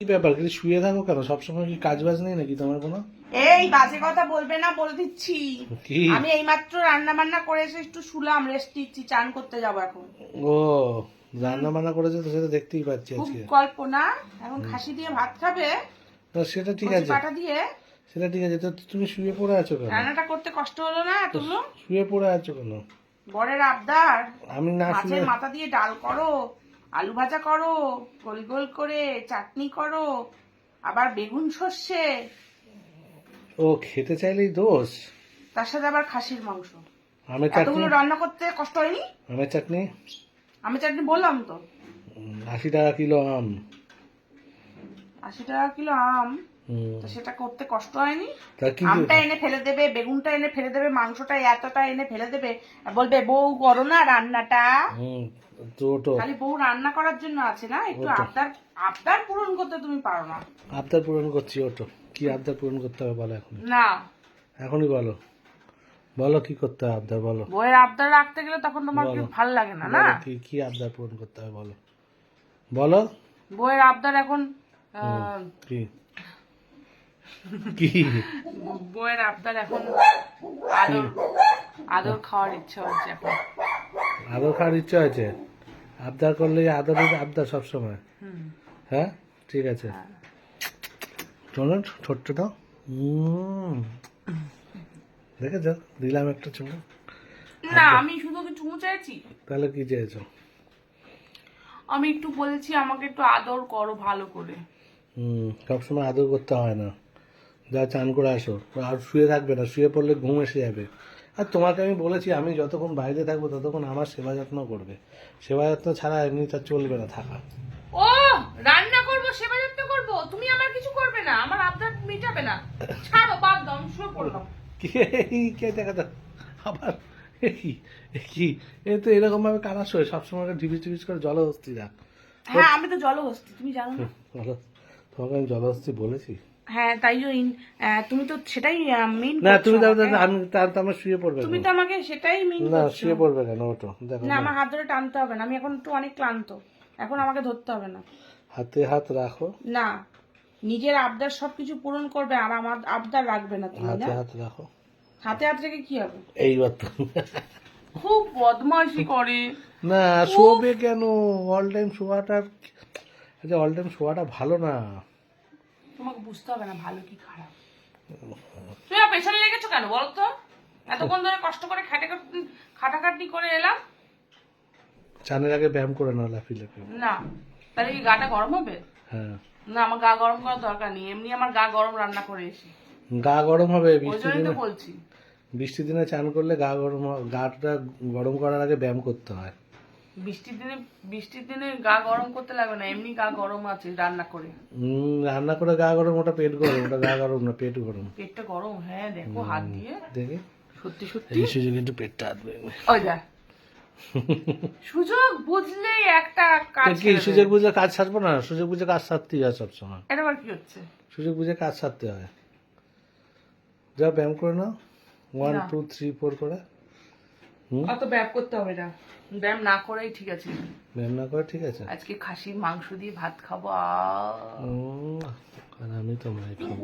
কি ব্যাপার কি শুয়ে থাকো কেন? সবসময় কি কাজ বাজ নেই নাকি তোমার কোনো? এই বাজে কথা বলবে না বলে দিচ্ছি। আমি এইমাত্র রান্না বান্না করে এসে একটু শুলাম রেস্ট নিচ্ছি চান করতে যাব এখন। ও রান্না বান্না করেছে তো সেটা দেখতেই পাচ্ছি আজকে। কল্পনা এখন খাসি দিয়ে ভাত খাবে? তো সেটা ঠিক আছে। পাটা দিয়ে? সেটা ঠিক আছে। তো তুমি শুয়ে পড়ে আছো কেন? রান্নাটা করতে কষ্ট হলো না এতগুলো শুয়ে পড়ে আছো কেন? বরের আবদার। আমি না মাথা দিয়ে ডাল করো। আলু ভাজা করো গোল গোল করে চাটনি করো আবার বেগুন সর্ষে। ও খেতে চাইলেই দোষ। তার সাথে আবার খাসির মাংস। আমের চাটনি? এতগুলো রান্না করতে কষ্ট হয়নি? আমের চাটনি? আমের চাটনি বললাম তো। আশি টাকা কিলো আম। আশি টাকা কিলো আম। তো সেটা করতে কষ্ট হয়নি। আমটা এনে ফেলে দেবে বেগুনটা এনে ফেলে দেবে মাংসটা এতটা এনে ফেলে দেবে বলবে বউ করো না রান্নাটা। খালি বউ রান্না করার জন্য আছে না? একটু আবদার আবদার পূরণ করতে তুমি পারো না। আবদার পূরণ করছি ওটো। কি আবদার পূরণ করতে হবে বলো এখন না। এখনই বলো। বলো কি করতে হবে আবদার বলো। বইয়ের আবদার রাখতে গেলে তখন তোমার। ভালো লাগে না না? কি কি আবদার পূরণ করতে হবে বলো। বলো। বইয়ের আবদার এখন কি? কি? বইয়ের আবদার এখন আদর আদর খাওয়ার ইচ্ছা হচ্ছে এখন। আদর খাওয়ার ইচ্ছা আছে আবদার করলে আদরের আবদার সবসময়। হুম। হ্যাঁ? ঠিক আছে। চলো ছোট্টটা দেখেছ দিলাম একটা চুমু। না আমি শুধু কি চুমু চাইছি? তাহলে কি চাইছো? আমি একটু বলেছি আমাকে একটু আদর করো ভালো করে। হুম সবসময় আদর করতে হয় না। যা চান করে আসো। আর শুয়ে থাকবে না শুয়ে পড়লে ঘুম এসে যাবে। আর তোমাকে আমি বলেছি আমি যতক্ষণ বাইরে থাকব ততক্ষণ আমার সেবা যত্ন করবে। সেবা যত্ন ছাড়া এমনি তার চলবে না থাকা। ও রান্না করব সেবা যত্ন করব? তুমি আমার কিছু করবে না আমার আবদার মিটাবে না। ছাড়ো বাদ দাও আমি শুয়ে পড়লাম। কি কে দেখা যাক? আবার কি এ তো এরকম ভাবে কানা শোয়? সবসময় ঢিবিস ঢিবিস করে জলহস্তি রাখ হ্যাঁ আমি তো জল জলহস্তি তুমি জানো না? বলো। তোমাকে আমি জলহস্তি বলেছি। হ্যাঁ তাই জন্য তুমি তো সেটাই মেইন না তুমি তাহলে আমি তার তো আমার শুয়ে পড়বে তুমি তো আমাকে সেটাই মেইন না শুয়ে পড়বে কেন ওটো দেখো না আমার হাত ধরে টানতে হবে না আমি এখন একটু অনেক ক্লান্ত। এখন আমাকে ধরতে হবে না। হাতে হাত রাখো। না নিজের আবদার সবকিছু পূরণ করবে আর আমার আবদার রাখবে না তুমি হাতে হাত রাখো। হাতে হাত রেখে কি হবে? এইবার তো খুব বদমাইশি করে। না শোবে কেন? অল টাইম শোয়াটা আচ্ছা অল টাইম শোয়াটা ভালো না? তোমাকে বুঝতে হবে না ভালো কি খারাপ। তুমি পেছনে লেগেছো কেন বলো তো? এতক্ষণ ধরে কষ্ট করে খাটে খাটাখাটনি করে এলাম। চানের আগে ব্যায়াম করে নাও লাফি লাফি না তাহলে কি গাটা গরম হবে? হ্যাঁ। না আমার গা গরম করার দরকার নেই এমনি আমার গা গরম রান্না করে এসি। গা গরম হবে বৃষ্টির দিনে বলছি। বৃষ্টির দিনে চান করলে গা গরম গাটা গরম করার আগে ব্যায়াম করতে হয়। বৃষ্টির দিনে বৃষ্টির দিনে গা গরম করতে লাগবে না এমনি গা গরম আছে রান্না করে। রান্না করে গা গরম ওটা পেট গরম ওটা গা গরম না পেট গরম। পেটটা গরম হ্যাঁ দেখো হাত দিয়ে। দেখি। সত্যি সত্যি? এই সুযোগ একটু পেটটা হাতবে ওই যা সুযোগ বুঝলেই একটা কাজ কি সুযোগ। বুঝে কাজ ছাড়বো না? সুযোগ বুঝে কাজ ছাড়তেই হয় সবসময়। এটা আবার কি হচ্ছে? সুযোগ বুঝে কাজ ছাড়তে হয়। যা ব্যায়াম করে নাও। ওয়ান টু থ্রি ফোর করে। হুম? অত ব্যায়াম করতে হবে না। ব্যায়াম না করেই ঠিক আছে। ব্যায়াম না করে ঠিক আছে? আজকে খাসির মাংস দিয়ে ভাত খাব! আর আমি তোমায় খাব।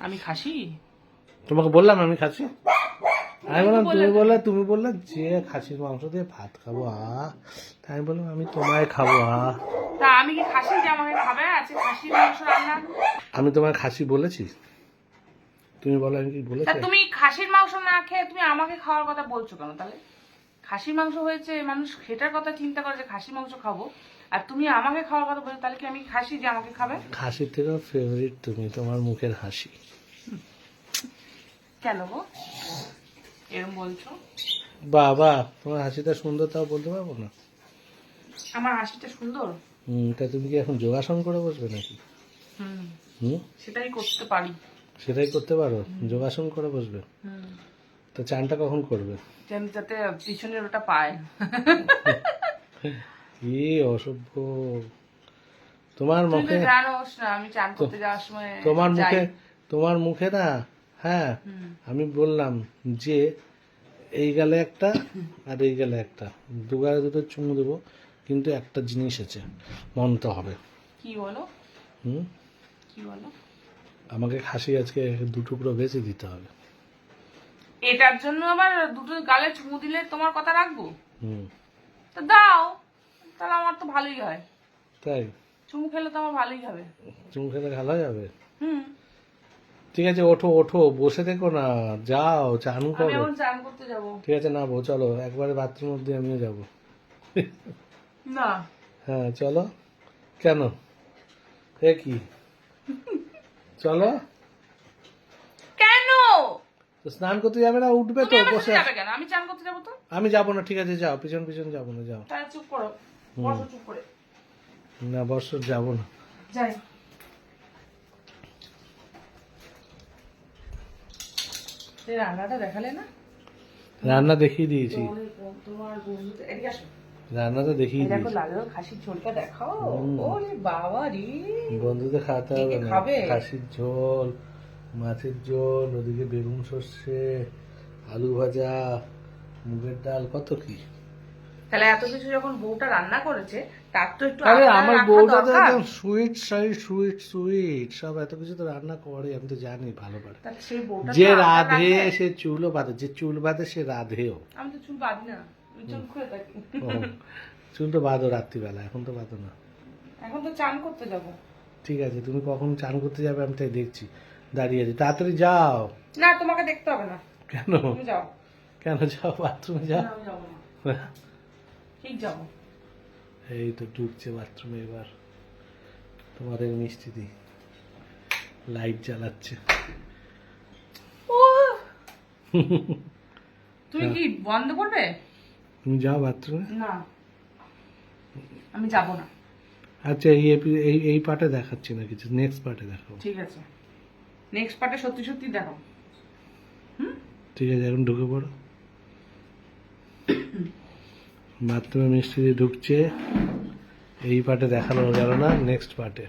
আমি খাসি? তোমাকে বললাম আমি খাচ্ছি আমি বললাম তুমি বললে তুমি বললে যে খাসির মাংস দিয়ে ভাত খাব আ। আমি বললাম আমি তোমায় খাব আ। তা আমি কি খাসি যে আমাকে খাবে? আজকে খাসির মাংস রান্না। আমি তোমায় খাসি বলেছি? তুমি বলো আমি কি বলেছি? তুমি খাসির মাংস না খেয়ে তুমি আমাকে খাওয়ার কথা বলছো কেন তাহলে? খাসির মাংস হয়েছে মানুষ সেটার কথা চিন্তা করে যে খাসির মাংস খাব। আর তুমি আমাকে খাওয়ার কথা বলছো তাহলে কি আমি খাসি যে আমাকে খাবে? খাসির থেকেও ফেভারিট তুমি তোমার মুখের হাসি। কেন গো? এরম বলছো? বাবা তোমার হাসিটা সুন্দর তাও বলতে পারব না? আমার হাসিটা সুন্দর? হুম তা তুমি কি এখন যোগাসন করে বসবে নাকি? হুম। হুম? সেটাই করতে পারি। সেটাই করতে পারো? যোগাসন করে বসবে? হুম। তো চানটা কখন করবে? যেন যাতে পিছনের ওটা পায়। কি অসভ্য। তোমার মুখে আমি চান করতে যাওয়ার সময় তোমার মুখে তোমার মুখে না হ্যাঁ আমি বললাম যে এই গেলে একটা আর এই গেলে একটা। দু গালে দুটো চুমু দেবো কিন্তু একটা জিনিস আছে মনতে হবে। কি বলো? হুম? কি বলো? আমাকে খাসি আজকে দু টুকরো বেশি দিতে হবে। এটার জন্য আবার দুটো গালে চুমু দিলে তোমার কথা রাখব? হুম। তো দাও তাহলে আমার তো ভালোই হয়। তাই? চুমু খেলে তো আমার ভালোই হবে। চুমু খেলে ভালো যাবে? হুম। ঠিক আছে ওঠো ওঠো বসে থেকো না যাও চান আমি করো। এখন চান করতে যাব। ঠিক আছে না বো চলো একবারে বাথরুম অব্দি আমিও যাব। না। হ্যাঁ চলো। কেন? এ কি? চলো। তো স্নান করতে যাবে না উঠবে তো বসে যাবে কেন? আমি চান করতে যাব তো? আমি যাব না ঠিক আছে যাও পিছন পিছন যাব না যাও। তাহলে চুপ করো বসো চুপ করে। না বছর যাব না। যাই। রান্নাটা দেখালে না? রান্না দেখিয়ে দিয়েছি। তোমার- তোমার বন্ধু এদিকে আসো। রান্নাটা দেখিয়ে দেখো লাল খাসির ঝোলটা দেখাও। ওরে বাবা রে বন্ধুদের খাওয়াতে হবে না। খাসির ঝোল মাছের ঝোল ওদিকে বেগুন সর্ষে আলু ভাজা মুগের ডাল কত কি? তাহলে এত কিছু যখন বউটা রান্না করেছে তার তো একটু আরে আমার বউটা তো একদম সুইট সাইড সুইট সুইট সব এত কিছু তো রান্না করে আমি তো জানি ভালো সেই বউটা যে রাধে সে চুলও বাঁধে যে চুল বাঁধে সে রাধেও। আমি তো চুল বাঁধি না চুল তো বাঁধো রাত্রিবেলা এখন তো বাঁধো না। এখন তো চান করতে যাব। ঠিক আছে তুমি কখন চান করতে যাবে আমি তাই দেখছি। দাঁড়িয়ে আছি। তাড়াতাড়ি যাও। না তোমাকে দেখতে হবে না। কেন? যাও। কেন যাও? বাথরুমে যাও? ঠিক যাব। এই তো ঢুকছে বাথরুমে এবার। তোমাদের মিষ্টি দি। লাইট জ্বালাচ্ছে। তুমি কি বন্ধ করবে? তুমি যাও বাথরুমে? না। আমি যাব না। আচ্ছা এই এই এই পার্টে দেখাচ্ছি না কিছু। নেক্সট পার্টে দেখাবো। ঠিক আছে। নেক্সট পার্টে সত্যি সত্যি দেখো। হুম? ঠিক আছে এখন ঢুকে পড়ো। বাথরুমে মিষ্টি দিয়ে ঢুকছে, এই পার্টে দেখানো গেল না নেক্সট পার্টে